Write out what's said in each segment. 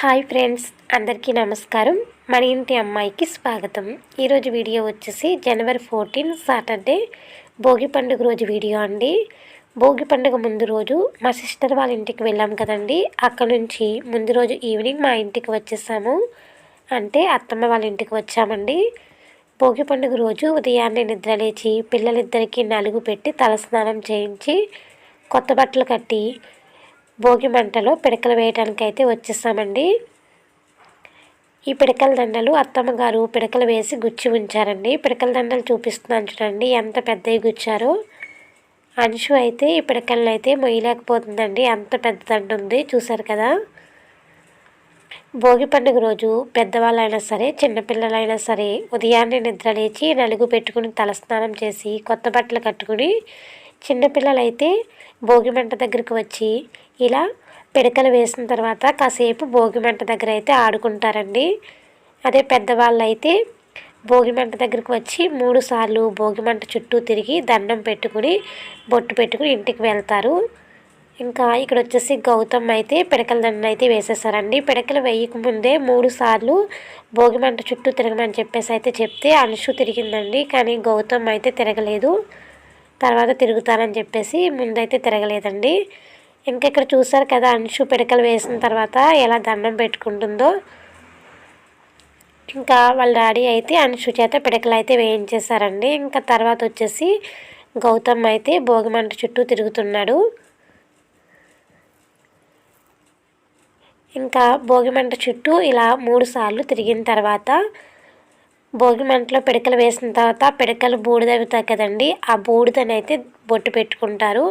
Hi friends అందరికీ నమస్కారం. మన ఇంటి అమ్మాయికి స్వాగతం. ఈరోజు వీడియో వచ్చేసి జనవరి ఫోర్టీన్ సాటర్డే భోగి పండుగ రోజు వీడియో అండి. భోగి పండుగ ముందు రోజు మా సిస్టర్ వాళ్ళ ఇంటికి వెళ్ళాం కదండి. అక్కడ నుంచి ముందు రోజు ఈవినింగ్ మా ఇంటికి వచ్చేసాము. అంటే అత్తమ్మ వాళ్ళ ఇంటికి వచ్చామండి. భోగి పండుగ రోజు ఉదయాన్నే నిద్రలేచి పిల్లలిద్దరికీ నలుగు పెట్టి తలస్నానం చేయించి కొత్త బట్టలు కట్టి భోగి మంటలో పిడకలు వేయడానికి అయితే వచ్చేసామండి ఈ పిడకల దండలు అత్తమ్మ గారు పిడకలు వేసి గుచ్చి ఉంచారండి. పిడకల దండలు చూపిస్తున్నాను చూడండి ఎంత పెద్దవి గుచ్చారో. అంశు అయితే ఈ పిడకలను అయితే మొయ్యలేకపోతుందండి. అంత పెద్ద దండ ఉంది చూసారు కదా. భోగి పండుగ రోజు పెద్దవాళ్ళైనా సరే చిన్నపిల్లలైనా సరే ఉదయాన్నే నిద్ర లేచి నలుగు పెట్టుకుని తలస్నానం చేసి కొత్త బట్టలు కట్టుకుని చిన్నపిల్లలైతే భోగిమంట దగ్గరికి వచ్చి ఇలా పిడకలు వేసిన తర్వాత కాసేపు భోగిమంట దగ్గర అయితే ఆడుకుంటారండి. అదే పెద్దవాళ్ళు అయితే భోగిమంట దగ్గరికి వచ్చి మూడు సార్లు భోగిమంట చుట్టూ తిరిగి దండం పెట్టుకుని బొట్టు పెట్టుకుని ఇంటికి వెళ్తారు. ఇంకా ఇక్కడ వచ్చేసి గౌతమ్ అయితే పిడకల దండం అయితే వేసేసారండి. పిడకలు వేయకముందే మూడు సార్లు భోగిమంట చుట్టూ తిరగమని చెప్పేసి అయితే చెప్తే అంశు తిరిగిందండి. కానీ గౌతమ్ అయితే తిరగలేదు. తర్వాత తిరుగుతానని చెప్పేసి ముందైతే తిరగలేదండి. ఇంకా ఇక్కడ చూసారు కదా అంశు పిడకలు వేసిన తర్వాత ఎలా దండం పెట్టుకుంటుందో. ఇంకా వాళ్ళ డాడీ అయితే అంశు చేత పిడకలు అయితే వేయించేశారండి. ఇంకా తర్వాత వచ్చేసి గౌతమ్ అయితే భోగిమంట చుట్టూ తిరుగుతున్నాడు. ఇంకా భోగిమంట చుట్టూ ఇలా మూడు సార్లు తిరిగిన తర్వాత భోగి మంటలో పిడకలు వేసిన తర్వాత పిడకలు బూడిదవుతాయి కదండి ఆ బూడిదనైతే బొట్టు పెట్టుకుంటారు.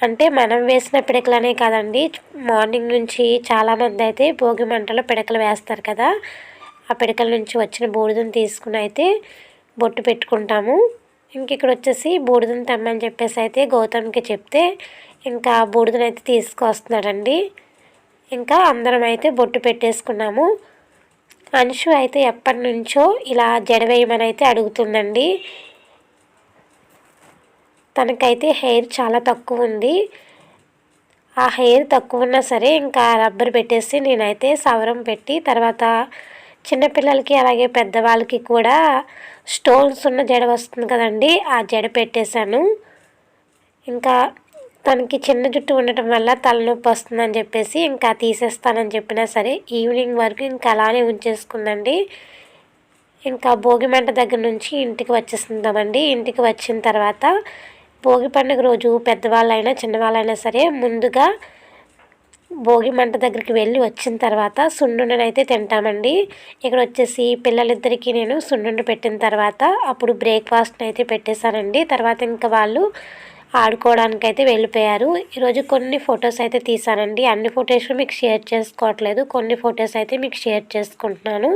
అంటే మనం వేసిన పిడకలనే కాదండి మార్నింగ్ నుంచి చాలామంది అయితే భోగి మంటలో పిడకలు వేస్తారు కదా. ఆ పిడకల నుంచి వచ్చిన బూడిదని తీసుకుని అయితే బొట్టు పెట్టుకుంటాము. ఇంక ఇక్కడ వచ్చేసి బూడిదని తెమ్మని చెప్పేసి అయితే గౌతమ్కి చెప్తే ఇంకా బూడిదనైతే తీసుకొస్తున్నాడండి. ఇంకా అందరం అయితే బొట్టు పెట్టేసుకున్నాము. అంశు అయితే ఎప్పటి నుంచో ఇలా జడవేయమని అయితే అడుగుతుందండి. తనకైతే హెయిర్ చాలా తక్కువ ఉంది. ఆ హెయిర్ తక్కువ ఉన్నా సరే ఇంకా రబ్బర్ పెట్టేసి నేనైతే సవరం పెట్టి తర్వాత చిన్నపిల్లలకి అలాగే పెద్దవాళ్ళకి కూడా స్టోన్స్ ఉన్న జడ వస్తుంది కదండి ఆ జడ పెట్టేశాను. ఇంకా తనకి చిన్న జుట్టు ఉండటం వల్ల తలనొప్పి వస్తుందని చెప్పేసి ఇంకా తీసేస్తానని చెప్పినా సరే ఈవినింగ్ వరకు ఇంకా అలానే ఉంచేసుకుందండి. ఇంకా భోగి మంట దగ్గర నుంచి ఇంటికి వచ్చేస్తుందామండి. ఇంటికి వచ్చిన తర్వాత భోగి పండుగ రోజు పెద్దవాళ్ళైనా చిన్నవాళ్ళైనా సరే ముందుగా భోగి మంట దగ్గరికి వెళ్ళి వచ్చిన తర్వాత సున్నుండనైతే తింటామండి. ఇక్కడ వచ్చేసి పిల్లలిద్దరికీ నేను సున్నుండ పెట్టిన తర్వాత అప్పుడు బ్రేక్ఫాస్ట్ అయితే పెట్టేశానండి. తర్వాత ఇంకా వాళ్ళు ఆడుకోవడానికి అయితే వెళ్ళిపోయారు. ఈరోజు కొన్ని ఫొటోస్ అయితే తీసానండి అన్ని ఫొటోస్ మీకు షేర్ చేసుకోవట్లేదు. కొన్ని ఫొటోస్ అయితే మీకు షేర్ చేసుకుంటున్నాను.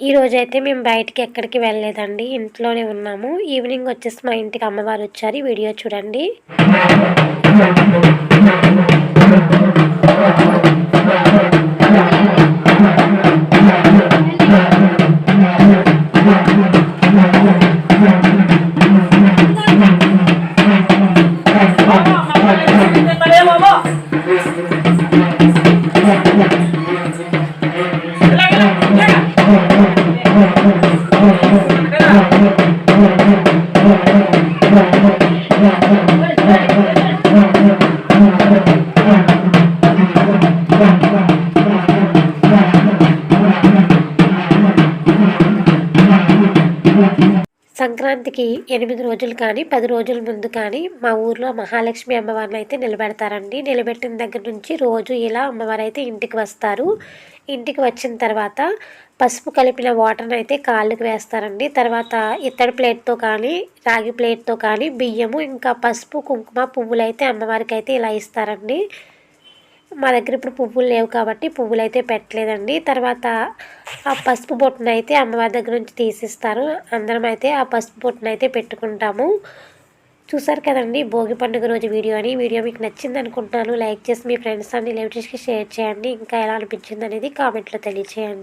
ఈరోజు అయితే మేము బయటికి ఎక్కడికి వెళ్ళలేదండి. ఇంట్లోనే ఉన్నాము. ఈవినింగ్ వచ్చేసి మా ఇంటికి అమ్మవారు వచ్చారు. వీడియో చూడండి. Yeah. సంక్రాంతికి ఎనిమిది రోజులు కానీ పది రోజుల ముందు కానీ మా ఊర్లో మహాలక్ష్మి అమ్మవారిని అయితే నిలబెడతారండి. నిలబెట్టిన దగ్గర నుంచి రోజు ఇలా అమ్మవారు అయితే ఇంటికి వస్తారు. ఇంటికి వచ్చిన తర్వాత పసుపు కలిపిన వాటర్ని అయితే కాళ్ళకి వేస్తారండి. తర్వాత ఇత్తడి ప్లేట్తో కానీ రాగి ప్లేట్తో కానీ బియ్యము ఇంకా పసుపు కుంకుమ పువ్వులు అయితే అమ్మవారికి అయితే ఇలా ఇస్తారండి. మా దగ్గర ఇప్పుడు పువ్వులు లేవు కాబట్టి పువ్వులు అయితే పెట్టలేదండి. తర్వాత ఆ పసుపు బొట్టును అయితే అమ్మవారి దగ్గర నుంచి తీసిస్తారు. అందరం అయితే ఆ పసుపు బొట్టును అయితే పెట్టుకుంటాము. చూసారు కదండి భోగి పండుగ రోజు వీడియో అని. వీడియో మీకు నచ్చింది అనుకుంటున్నాను. లైక్ చేసి మీ ఫ్రెండ్స్ అన్ని రిలేటివ్స్కి షేర్ చేయండి. ఇంకా ఎలా అనిపించింది అనేది కామెంట్లో తెలియచేయండి.